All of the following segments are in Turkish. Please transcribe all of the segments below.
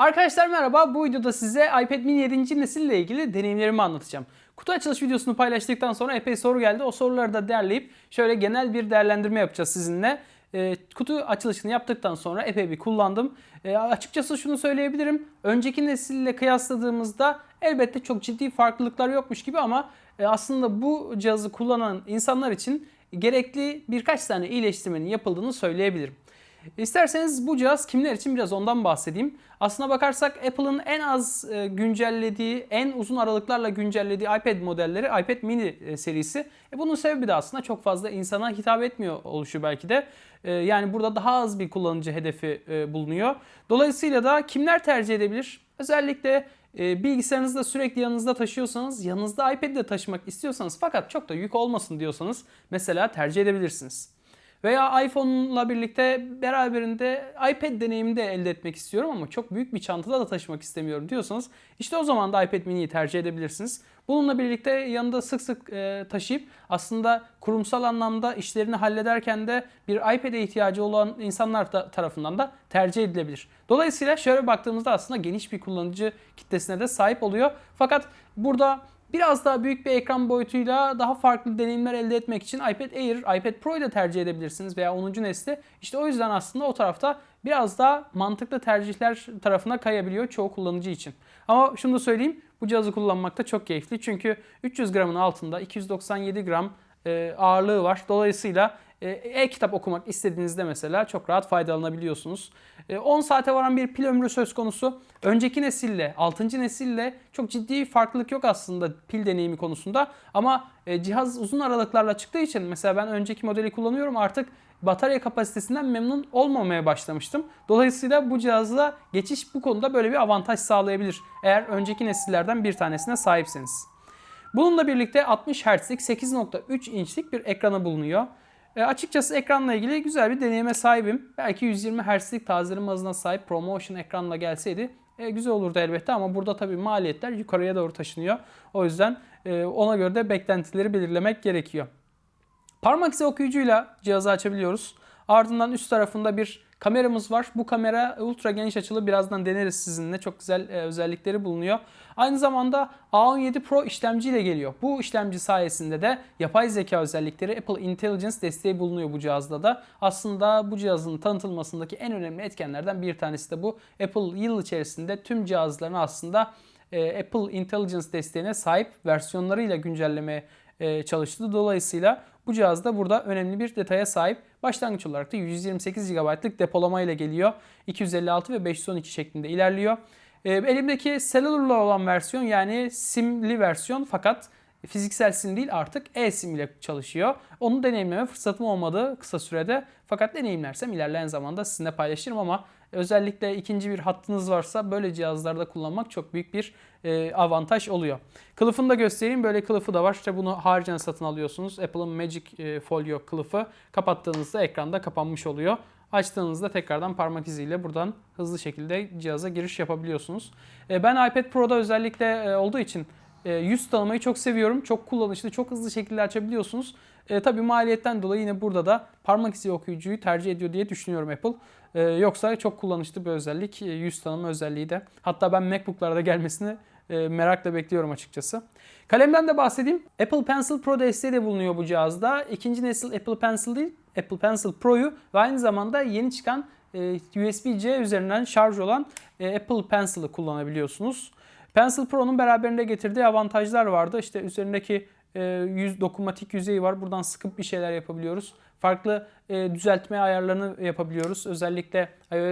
Arkadaşlar merhaba. Bu videoda size iPad mini 7. nesille ilgili deneyimlerimi anlatacağım. Kutu açılış videosunu paylaştıktan sonra epey soru geldi. O soruları da derleyip şöyle genel bir değerlendirme yapacağız sizinle. Ee, kutu açılışını yaptıktan sonra epey bir kullandım. Ee, açıkçası şunu söyleyebilirim. Önceki nesille kıyasladığımızda elbette çok ciddi farklılıklar yokmuş gibi ama e, aslında bu cihazı kullanan insanlar için gerekli birkaç tane iyileştirmenin yapıldığını söyleyebilirim. İsterseniz bu cihaz kimler için biraz ondan bahsedeyim. Aslına bakarsak Apple'ın en az e, güncellediği, en uzun aralıklarla güncellediği iPad modelleri iPad mini e, serisi. E bunun sebebi de aslında çok fazla insana hitap etmiyor oluşu belki de. E, Yani burada daha az bir kullanıcı hedefi bulunuyor. Dolayısıyla da kimler tercih edebilir? Özellikle e, bilgisayarınızı da sürekli yanınızda taşıyorsanız, yanınızda iPad'i de taşımak istiyorsanız fakat çok da yük olmasın diyorsanız mesela tercih edebilirsiniz. Veya iPhone'la birlikte beraberinde iPad deneyimini de elde etmek istiyorum ama çok büyük bir çantada da taşımak istemiyorum diyorsanız işte o zaman da iPad mini'yi tercih edebilirsiniz. Bununla birlikte yanında sık sık e, taşıyıp aslında kurumsal anlamda işlerini hallederken de bir iPad'e ihtiyacı olan insanlar da, tarafından da tercih edilebilir. Dolayısıyla şöyle baktığımızda aslında geniş bir kullanıcı kitlesine de sahip oluyor. Fakat burada Biraz daha büyük bir ekran boyutuyla daha farklı deneyimler elde etmek için iPad Air, iPad Pro'yu da tercih edebilirsiniz veya 10. nesli. İşte o yüzden aslında o tarafta biraz daha mantıklı tercihler tarafına kayabiliyor çoğu kullanıcı için. Ama şunu da söyleyeyim, bu cihazı kullanmakta çok keyifli. Çünkü 300 gramın altında 297 gram e, ağırlığı var. Dolayısıyla e-kitap okumak istediğinizde mesela çok rahat faydalanabiliyorsunuz. E, 10 saate varan bir pil ömrü söz konusu. Önceki nesille, 6. nesille çok ciddi farklılık yok aslında pil deneyimi konusunda. Ama e, cihaz uzun aralıklarla çıktığı için mesela ben önceki modeli kullanıyorum artık batarya kapasitesinden memnun olmamaya başlamıştım. Dolayısıyla bu cihazla geçiş bu konuda böyle bir avantaj sağlayabilir. Eğer önceki nesillerden bir tanesine sahipseniz. Bununla birlikte 60 Hz'lik 8.3 inçlik bir ekranı bulunuyor. E, açıkçası ekranla ilgili güzel bir deneyime sahibim. Belki 120 Hz'lik tazeleme hızına sahip ProMotion ekranla gelseydi e, güzel olurdu elbette ama burada tabii maliyetler yukarıya doğru taşınıyor. O yüzden e, ona göre de beklentileri belirlemek gerekiyor. Parmak izi okuyucuyla cihazı açabiliyoruz. Ardından üst tarafında bir kameramız var. Bu kamera ultra geniş açılı. Birazdan deneriz sizinle. Çok güzel e, özellikleri bulunuyor. Aynı zamanda A17 Pro işlemciyle geliyor. Bu işlemci sayesinde de yapay zeka özellikleri Apple Intelligence desteği bulunuyor bu cihazda da. Aslında bu cihazın tanıtılmasındaki en önemli etkenlerden bir tanesi de bu. Apple yıl içerisinde tüm cihazlarını aslında e, Apple Intelligence desteğine sahip versiyonlarıyla güncellemeye e, çalıştı. Dolayısıyla bu cihaz da burada önemli bir detaya sahip. Başlangıç olarak da 128 GB'lık depolama ile geliyor. 256 ve 512 şeklinde ilerliyor. E, elimdeki cellular'la olan versiyon yani simli versiyon fakat fiziksel sim değil artık e-sim ile çalışıyor. Onu deneyimleme fırsatım olmadı kısa sürede. Fakat deneyimlersem ilerleyen zamanda sizinle paylaşırım ama özellikle ikinci bir hattınız varsa böyle cihazlarda kullanmak çok büyük bir e, avantaj oluyor. Kılıfını da göstereyim. Böyle kılıfı da var. İşte bunu haricen satın alıyorsunuz. Apple'ın Magic e, Folio kılıfı. Kapattığınızda ekranda kapanmış oluyor. Açtığınızda tekrardan parmak iziyle buradan hızlı şekilde cihaza giriş yapabiliyorsunuz. E, ben iPad Pro'da özellikle olduğu için yüz tanımayı çok seviyorum. Çok kullanışlı, çok hızlı şekilde açabiliyorsunuz. E, tabii maliyetten dolayı yine burada da parmak izi okuyucuyu tercih ediyor diye düşünüyorum Apple. E, yoksa çok kullanışlı bir özellik, e, yüz tanıma özelliği de. Hatta ben MacBook'larda gelmesini e, merakla bekliyorum açıkçası. Kalemden de bahsedeyim. Apple Pencil Pro desteği de bulunuyor bu cihazda. İkinci nesil Apple Pencil değil, Apple Pencil Pro'yu ve aynı zamanda yeni çıkan e, USB-C üzerinden şarj olan e, Apple Pencil'ı kullanabiliyorsunuz. Pencil Pro'nun beraberinde getirdiği avantajlar vardı. İşte üzerindeki e, yüz dokunmatik yüzeyi var. Buradan sıkıp bir şeyler yapabiliyoruz. Farklı e, düzeltme ayarlarını yapabiliyoruz. Özellikle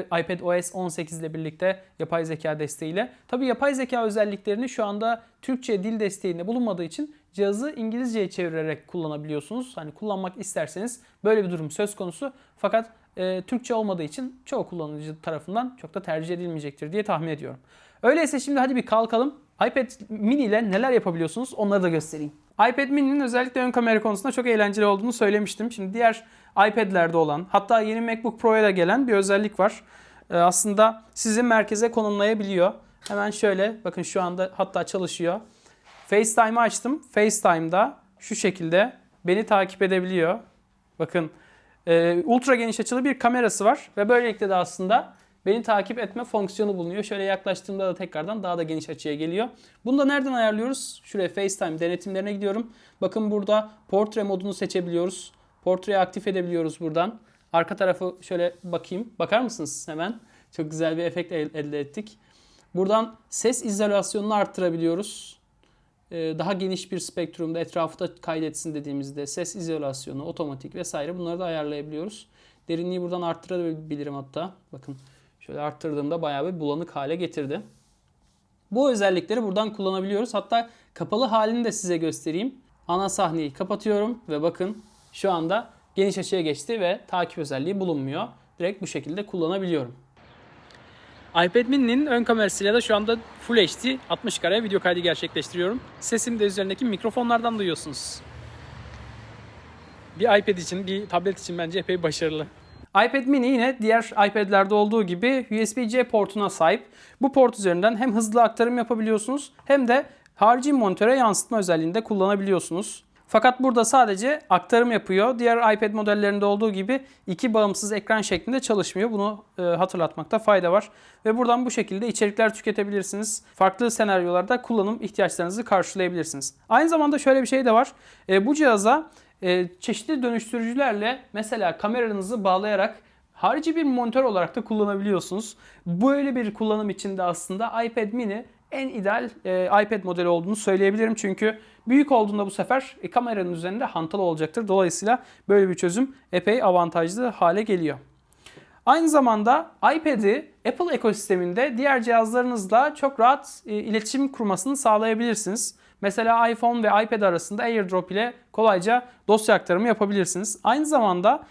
iPad OS 18 ile birlikte yapay zeka desteğiyle. Tabi yapay zeka özelliklerini şu anda Türkçe dil desteğinde bulunmadığı için cihazı İngilizceye çevirerek kullanabiliyorsunuz. Hani kullanmak isterseniz böyle bir durum söz konusu. Fakat e, Türkçe olmadığı için çoğu kullanıcı tarafından çok da tercih edilmeyecektir diye tahmin ediyorum. Öyleyse şimdi hadi bir kalkalım. iPad mini ile neler yapabiliyorsunuz onları da göstereyim. iPad mini'nin özellikle ön kamera konusunda çok eğlenceli olduğunu söylemiştim. Şimdi diğer iPad'lerde olan hatta yeni MacBook Pro'ya da gelen bir özellik var. Ee, aslında sizi merkeze konumlayabiliyor. Hemen şöyle bakın şu anda hatta çalışıyor. FaceTime'ı açtım. FaceTime'da şu şekilde beni takip edebiliyor. Bakın e, ultra geniş açılı bir kamerası var ve böylelikle de aslında beni takip etme fonksiyonu bulunuyor. Şöyle yaklaştığımda da tekrardan daha da geniş açıya geliyor. Bunu da nereden ayarlıyoruz? Şuraya FaceTime denetimlerine gidiyorum. Bakın burada portre modunu seçebiliyoruz. Portreyi aktif edebiliyoruz buradan. Arka tarafı şöyle bakayım. Bakar mısınız hemen? Çok güzel bir efekt el- elde ettik. Buradan ses izolasyonunu arttırabiliyoruz. Ee, Daha geniş bir spektrumda etrafı da kaydetsin dediğimizde ses izolasyonu, otomatik vesaire bunları da ayarlayabiliyoruz. Derinliği buradan arttırabilirim hatta. Bakın şöyle arttırdığımda bayağı bir bulanık hale getirdi. Bu özellikleri buradan kullanabiliyoruz. Hatta kapalı halini de size göstereyim. Ana sahneyi kapatıyorum ve bakın şu anda geniş açıya geçti ve takip özelliği bulunmuyor. Direkt bu şekilde kullanabiliyorum. iPad mini'nin ön kamerasıyla da şu anda Full HD 60 kare video kaydı gerçekleştiriyorum. Sesimi de üzerindeki mikrofonlardan duyuyorsunuz. Bir iPad için, bir tablet için bence epey başarılı. iPad mini yine diğer iPad'lerde olduğu gibi USB-C portuna sahip. Bu port üzerinden hem hızlı aktarım yapabiliyorsunuz hem de harici monitöre yansıtma özelliğinde kullanabiliyorsunuz. Fakat burada sadece aktarım yapıyor. Diğer iPad modellerinde olduğu gibi iki bağımsız ekran şeklinde çalışmıyor. Bunu e, hatırlatmakta fayda var. Ve buradan bu şekilde içerikler tüketebilirsiniz. Farklı senaryolarda kullanım ihtiyaçlarınızı karşılayabilirsiniz. Aynı zamanda şöyle bir şey de var. E, bu cihaza e, çeşitli dönüştürücülerle mesela kameranızı bağlayarak harici bir monitör olarak da kullanabiliyorsunuz. Böyle bir kullanım için de aslında iPad mini en ideal e, iPad modeli olduğunu söyleyebilirim. Çünkü büyük olduğunda bu sefer e, kameranın üzerinde hantal olacaktır. Dolayısıyla böyle bir çözüm epey avantajlı hale geliyor. Aynı zamanda iPad'i Apple ekosisteminde diğer cihazlarınızla çok rahat e, iletişim kurmasını sağlayabilirsiniz. Mesela iPhone ve iPad arasında AirDrop ile kolayca dosya aktarımı yapabilirsiniz. Aynı zamanda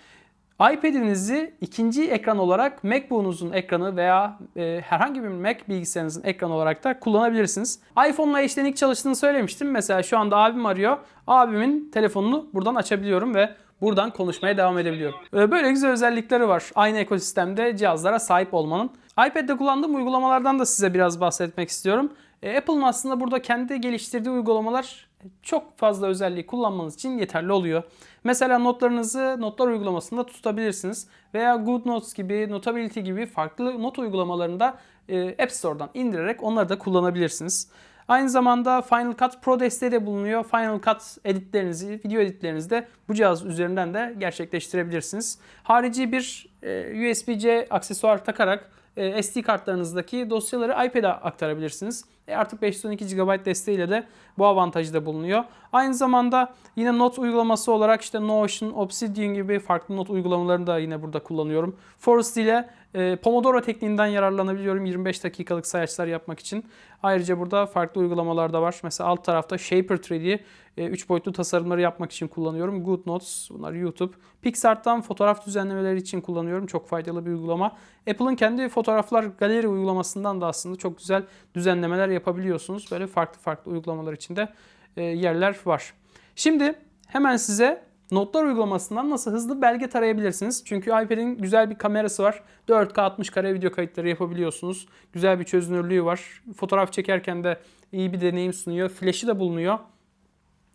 iPad'inizi ikinci ekran olarak MacBook'unuzun ekranı veya e, herhangi bir Mac bilgisayarınızın ekranı olarak da kullanabilirsiniz. iPhone'la eşlenik çalıştığını söylemiştim. Mesela şu anda abim arıyor. Abimin telefonunu buradan açabiliyorum ve buradan konuşmaya devam edebiliyorum. E, Böyle güzel özellikleri var. Aynı ekosistemde cihazlara sahip olmanın. iPad'de kullandığım uygulamalardan da size biraz bahsetmek istiyorum. E, Apple'ın aslında burada kendi geliştirdiği uygulamalar çok fazla özelliği kullanmanız için yeterli oluyor. Mesela notlarınızı notlar uygulamasında tutabilirsiniz. Veya Good Notes gibi, Notability gibi farklı not uygulamalarında e, App Store'dan indirerek onları da kullanabilirsiniz. Aynı zamanda Final Cut Pro desteği de bulunuyor. Final Cut editlerinizi, video editlerinizi de bu cihaz üzerinden de gerçekleştirebilirsiniz. Harici bir e, USB-C aksesuar takarak e, SD kartlarınızdaki dosyaları iPad'e aktarabilirsiniz. E artık 512 GB desteğiyle de bu avantajı da bulunuyor. Aynı zamanda yine not uygulaması olarak işte Notion, Obsidian gibi farklı not uygulamalarını da yine burada kullanıyorum. Forest ile e, Pomodoro tekniğinden yararlanabiliyorum 25 dakikalık sayaçlar yapmak için. Ayrıca burada farklı uygulamalar da var. Mesela alt tarafta Shaper 3D 3 boyutlu tasarımları yapmak için kullanıyorum. Good Notes, bunlar YouTube. PixArt'tan fotoğraf düzenlemeleri için kullanıyorum. Çok faydalı bir uygulama. Apple'ın kendi fotoğraflar galeri uygulamasından da aslında çok güzel düzenlemeler yapabiliyorsunuz. Böyle farklı farklı uygulamalar içinde e, yerler var. Şimdi hemen size Notlar uygulamasından nasıl hızlı belge tarayabilirsiniz? Çünkü iPad'in güzel bir kamerası var. 4K 60 kare video kayıtları yapabiliyorsunuz. Güzel bir çözünürlüğü var. Fotoğraf çekerken de iyi bir deneyim sunuyor. Flash'ı da bulunuyor.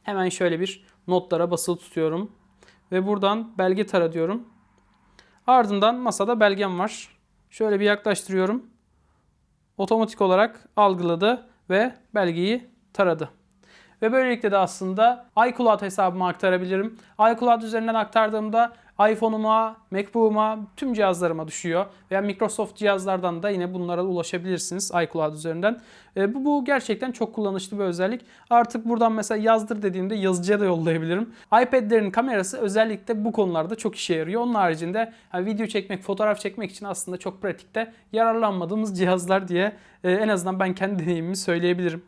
Hemen şöyle bir notlara basılı tutuyorum. Ve buradan belge tara diyorum. Ardından masada belgem var. Şöyle bir yaklaştırıyorum. Otomatik olarak algıladı ve belgeyi taradı. Ve böylelikle de aslında iCloud hesabıma aktarabilirim. iCloud üzerinden aktardığımda iPhone'uma, MacBook'uma, tüm cihazlarıma düşüyor. Veya Microsoft cihazlardan da yine bunlara ulaşabilirsiniz iCloud üzerinden. E, bu, bu gerçekten çok kullanışlı bir özellik. Artık buradan mesela yazdır dediğimde yazıcıya da yollayabilirim. iPad'lerin kamerası özellikle bu konularda çok işe yarıyor. Onun haricinde yani video çekmek, fotoğraf çekmek için aslında çok pratikte yararlanmadığımız cihazlar diye e, en azından ben kendi deneyimimi söyleyebilirim.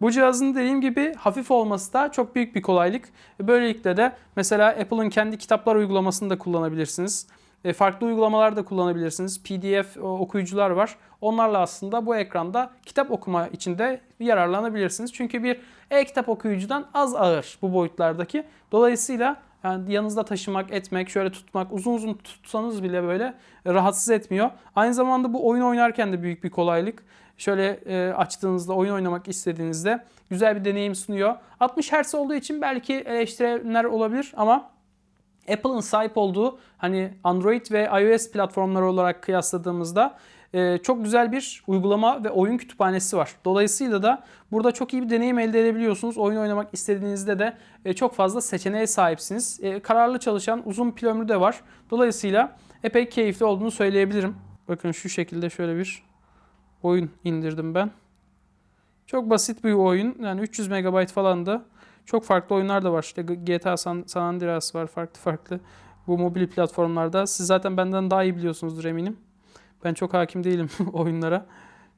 Bu cihazın dediğim gibi hafif olması da çok büyük bir kolaylık. Böylelikle de mesela Apple'ın kendi kitaplar uygulamasını da kullanabilirsiniz. E, Farklı uygulamalar da kullanabilirsiniz. PDF okuyucular var. Onlarla aslında bu ekranda kitap okuma için de yararlanabilirsiniz. Çünkü bir e-kitap okuyucudan az ağır bu boyutlardaki. Dolayısıyla yani yanınızda taşımak, etmek, şöyle tutmak, uzun uzun tutsanız bile böyle rahatsız etmiyor. Aynı zamanda bu oyun oynarken de büyük bir kolaylık. Şöyle e, açtığınızda oyun oynamak istediğinizde güzel bir deneyim sunuyor. 60 Hz olduğu için belki eleştirenler olabilir ama Apple'ın sahip olduğu hani Android ve iOS platformları olarak kıyasladığımızda e, çok güzel bir uygulama ve oyun kütüphanesi var. Dolayısıyla da burada çok iyi bir deneyim elde edebiliyorsunuz. Oyun oynamak istediğinizde de e, çok fazla seçeneğe sahipsiniz. E, kararlı çalışan uzun pil ömrü de var. Dolayısıyla epey keyifli olduğunu söyleyebilirim. Bakın şu şekilde şöyle bir oyun indirdim ben. Çok basit bir oyun. Yani 300 MB falan da. Çok farklı oyunlar da var. İşte GTA San, San Andreas var farklı farklı. Bu mobil platformlarda. Siz zaten benden daha iyi biliyorsunuzdur eminim. Ben çok hakim değilim oyunlara.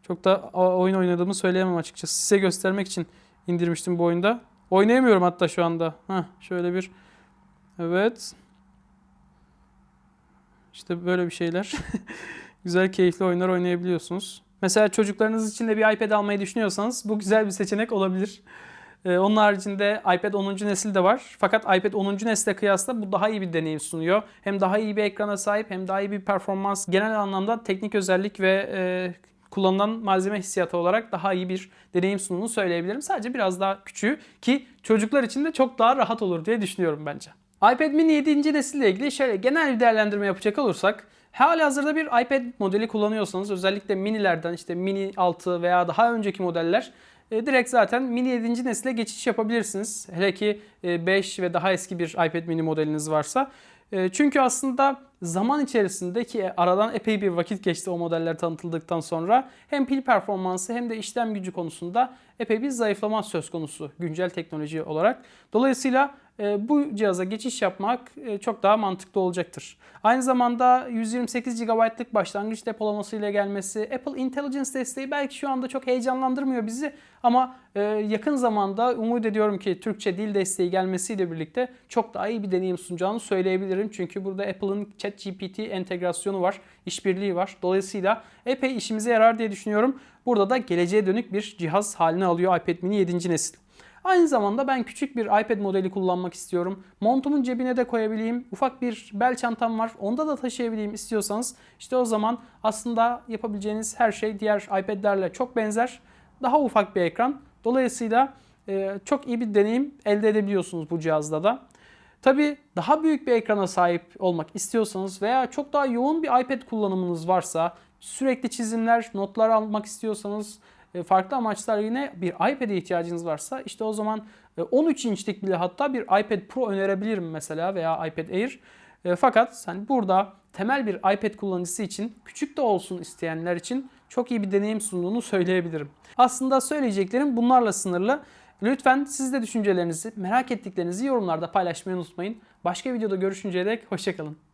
Çok da oyun oynadığımı söyleyemem açıkçası. Size göstermek için indirmiştim bu oyunda. Oynayamıyorum hatta şu anda. Heh, şöyle bir Evet. İşte böyle bir şeyler. güzel keyifli oyunlar oynayabiliyorsunuz. Mesela çocuklarınız için de bir iPad almayı düşünüyorsanız bu güzel bir seçenek olabilir. Ee, onun haricinde iPad 10. nesil de var. Fakat iPad 10. nesle kıyasla bu daha iyi bir deneyim sunuyor. Hem daha iyi bir ekrana sahip hem daha iyi bir performans. Genel anlamda teknik özellik ve e, kullanılan malzeme hissiyatı olarak daha iyi bir deneyim sunduğunu söyleyebilirim. Sadece biraz daha küçüğü ki çocuklar için de çok daha rahat olur diye düşünüyorum bence. iPad mini 7. nesille ilgili şöyle genel bir değerlendirme yapacak olursak Hali hazırda bir iPad modeli kullanıyorsanız özellikle minilerden işte mini 6 veya daha önceki modeller e, direkt zaten mini 7. nesile geçiş yapabilirsiniz. Hele ki e, 5 ve daha eski bir iPad mini modeliniz varsa. E, çünkü aslında zaman içerisinde ki aradan epey bir vakit geçti o modeller tanıtıldıktan sonra hem pil performansı hem de işlem gücü konusunda epey bir zayıflama söz konusu güncel teknoloji olarak. Dolayısıyla e, bu cihaza geçiş yapmak e, çok daha mantıklı olacaktır. Aynı zamanda 128 GB'lık başlangıç depolaması ile gelmesi, Apple Intelligence desteği belki şu anda çok heyecanlandırmıyor bizi ama e, yakın zamanda umut ediyorum ki Türkçe dil desteği gelmesiyle birlikte çok daha iyi bir deneyim sunacağını söyleyebilirim. Çünkü burada Apple'ın ChatGPT entegrasyonu var, işbirliği var. Dolayısıyla epey işimize yarar diye düşünüyorum. Burada da geleceğe dönük bir cihaz haline alıyor iPad mini 7. nesil. Aynı zamanda ben küçük bir iPad modeli kullanmak istiyorum. Montumun cebine de koyabileyim. Ufak bir bel çantam var. Onda da taşıyabileyim istiyorsanız işte o zaman aslında yapabileceğiniz her şey diğer iPad'lerle çok benzer. Daha ufak bir ekran. Dolayısıyla e, çok iyi bir deneyim elde edebiliyorsunuz bu cihazda da. Tabii daha büyük bir ekrana sahip olmak istiyorsanız veya çok daha yoğun bir iPad kullanımınız varsa, sürekli çizimler, notlar almak istiyorsanız, farklı amaçlar yine bir iPad'e ihtiyacınız varsa işte o zaman e, 13 inçlik bile hatta bir iPad Pro önerebilirim mesela veya iPad Air. E, Fakat hani burada temel bir iPad kullanıcısı için küçük de olsun isteyenler için çok iyi bir deneyim sunduğunu söyleyebilirim. Aslında söyleyeceklerim bunlarla sınırlı. Lütfen siz de düşüncelerinizi, merak ettiklerinizi yorumlarda paylaşmayı unutmayın. Başka videoda görüşünceye dek hoşçakalın.